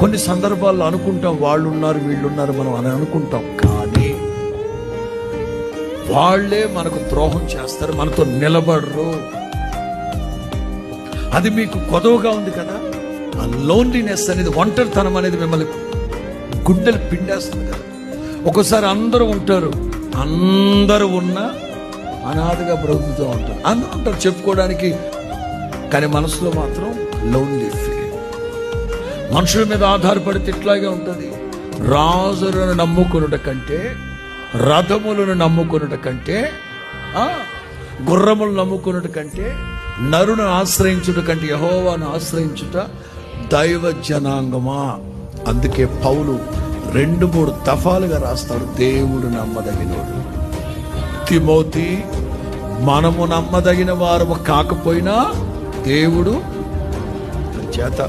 కొన్ని సందర్భాల్లో అనుకుంటాం వాళ్ళు ఉన్నారు వీళ్ళు ఉన్నారు మనం అని అనుకుంటాం. కానీ వాళ్ళే మనకు ద్రోహం చేస్తారు మనతో నిలబడరు. అది మీకు కొదవగా ఉంది కదా? ఆ లోన్లీనెస్ అనేది ఒంటరితనం అనేది మిమ్మల్ని గుండెలు పిండేస్తుంది కదా? ఒక్కోసారి అందరూ ఉంటారు అందరూ ఉన్నా అనాథగా బ్రతుకుతూ ఉంటారు. అందరూ ఉంటారు చెప్పుకోవడానికి కానీ మనసులో మాత్రం లోన్లీ ఫీల్ మనుషుల మీద ఆధారపడితే ఇట్లాగే ఉంటుంది. రాజులను నమ్ముకునుట కంటే రథములను నమ్ముకునుట కంటే గుర్రములు నమ్ముకునుట కంటే నరును ఆశ్రయించుట కంటే యహోవాను ఆశ్రయించుట దైవ జనాంగమా? అందుకే పౌలు రెండు మూడు దఫాలుగా రాస్తాడు దేవుడు నమ్మదగినోడు. తిమోతి మనము నమ్మదగిన వారము కాకపోయినా దేవుడు చేత